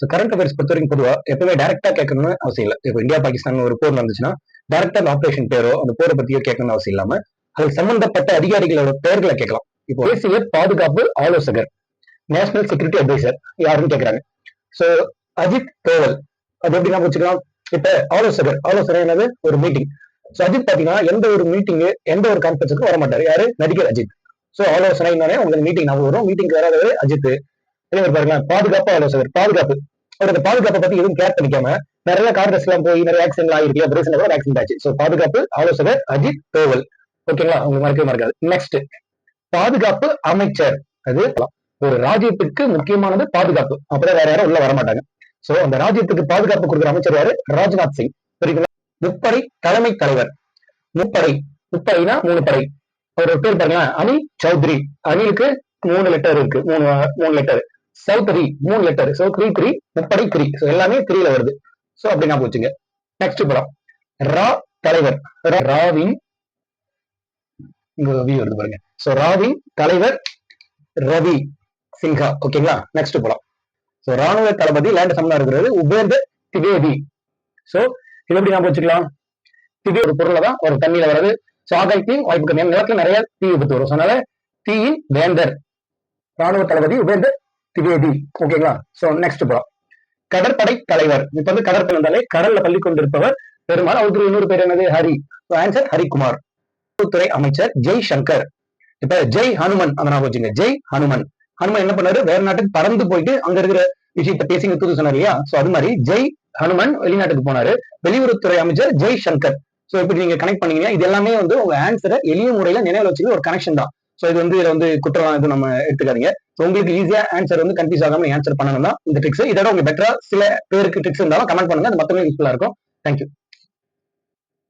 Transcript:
So current affairs பொறுத்த வரைக்கும் பொதுவாக எப்பவுமே டேரக்டா கேட்கணும்னு அவசியம் இல்லை. இப்போ இந்தியா பாகிஸ்தான் ஒரு போர் நடந்துச்சுன்னா டேரக்டா அந்த ஆப்ரேஷன் பேரோ அந்த போரை பத்தியோ கேட்கணும்னு அவசியம் இல்லாம அது சம்பந்தப்பட்ட அதிகாரிகளோட பெயர்களை கேட்கலாம். இப்போ தேசிய பாதுகாப்பு ஆலோசகர் நேஷனல் செக்யூரிட்டி அட்வைசர் யாருன்னு கேட்கறாங்க. சோ அஜித் தோவல் அது எப்படி நம்ம வச்சுக்கலாம்? இப்ப ஆலோசகர் ஆலோசகர் என்னது? ஒரு மீட்டிங் சோ அஜித் பாத்தீங்கன்னா எந்த ஒரு மீட்டிங் எந்த ஒரு கான்பரன்ஸுக்கும் வர மாட்டாரு யாரு? நடிகர் அஜித். ஸோ ஆலோசனை உங்களுக்கு மீட்டிங் ஞாபகம் வரும். மீட்டிங் வராதவர் அஜித் இதே பாருங்களேன் பாதுகாப்பு ஆலோசகர் பாதுகாப்பு. அவர் அந்த பாதுகாப்பை பத்தி எதுவும் கேர் பண்ணிக்காம நிறைய காங்கிரஸ் எல்லாம் போய் நிறைய ஆக்சிடென்ட் ஆயிருக்கு பிரேசன் கூட ஆக்சிடென்ட் ஆச்சு. ஸோ பாதுகாப்பு ஆலோசகர் அஜித் தோவல். ஓகேங்களா உங்களுக்கு மறக்கவே மறக்காது. நெக்ஸ்ட் பாதுகாப்பு அமைச்சர். அது ஒரு ராஜ்யத்துக்கு முக்கியமானது பாதுகாப்பு. அப்புறம் வேற யாரும் உள்ள வர மாட்டாங்க. சோ அந்த ராஜ்யத்துக்கு பாதுகாப்பு கொடுக்குற அமைச்சர் யாரு? ராஜ்நாத் சிங். புரியுங்களா முப்படை தலைமை தலைவர். முப்படை. முப்படைனா மூணு படை. அவர் பேர் பாருங்களேன் அனில் சௌத்ரி. அனிலுக்கு மூணு லெட்டர் இருக்கு. மூணு மூணு லெட்டர் சௌத்ரி மூணு லெட்டர் சோ த்ரீ த்ரீ முப்படை த்ரீ ஸோ எல்லாமே த்ரீல வருது. சோ அப்படின்னா போச்சுங்க. நெக்ஸ்ட் படம். ரா தலைவர். ராவின் இங்க ரவி வருது பாருங்க. சோ ராவின் தலைவர் ரவி சின்ஹா. ஓகேங்களா நெக்ஸ்ட் படம். ஸோ ராணுவ தளபதி லேண்ட் சம்னா இருக்கிறது உபேந்தர் திவேதி. சோ இது எப்படி நான் வச்சுக்கலாம்? திவே ஒரு பொருளை தான் ஒரு தண்ணியில வர்றது. சோ ஆகாயத்தையும் வாய்ப்பு கம்மியான நிலத்துல நிறைய தீ விபத்து வரும். So, அதனால தீயின் வேந்தர். ராணுவ தளபதி உபேந்தர் திவேதி ஓகேங்களா சோ நெக்ஸ்ட் போலாம் கடற்படை தலைவர். இப்ப வந்து கடற்படை வந்தாலே கடல்ல பள்ளி கொண்டிருப்பவர் பெருமாள். அவருக்கு இன்னொரு பேர் என்னது? ஹரி. ஆன்சர் ஹரிகுமார் துறை அமைச்சர் ஜெய் சங்கர் இப்ப ஜெய் ஹனுமன். அந்த நான் வச்சுங்க ஜெய் ஹனுமன். ஹனுமன் என்ன பண்ணாரு? வேற நாட்டுக்கு பறந்து போயிட்டு அங்க இருக்கிற விஷயத்த பேசி தூது சொன்னார் இல்லையா? சோ அது மாதிரி ஜெய் ஹனுமன் வெளிநாட்டுக்கு போனாரு. வெளியுறவுத்துறை அமைச்சர் ஜெய் சங்கர் சோ இப்படி நீங்க கனெக்ட் பண்ணீங்கன்னா இது எல்லாமே வந்து உங்க ஆன்சரை எளிய முறையில நினைவு வச்சுக்கிற ஒரு கனெக்ஷன் தான். சோ இது வந்து இதை வந்து குற்றம் எதுவும் நம்ம எடுத்துக்காதீங்க. ஸோ உங்களுக்கு ஈஸியா ஆன்சர் வந்து கன்ஃபியூஸ் ஆகாம ஆன்சர் பண்ணணும் தான் இந்த ட்ரிக்ஸ் இதோட உங்களுக்கு பெட்டரா சில பேருக்கு ட்ரிக்ஸ் இருந்தாலும் கமெண்ட் பண்ணுங்க. அது மொத்தமே யூஸ்ஃபுல்லா இருக்கும். தேங்க்யூ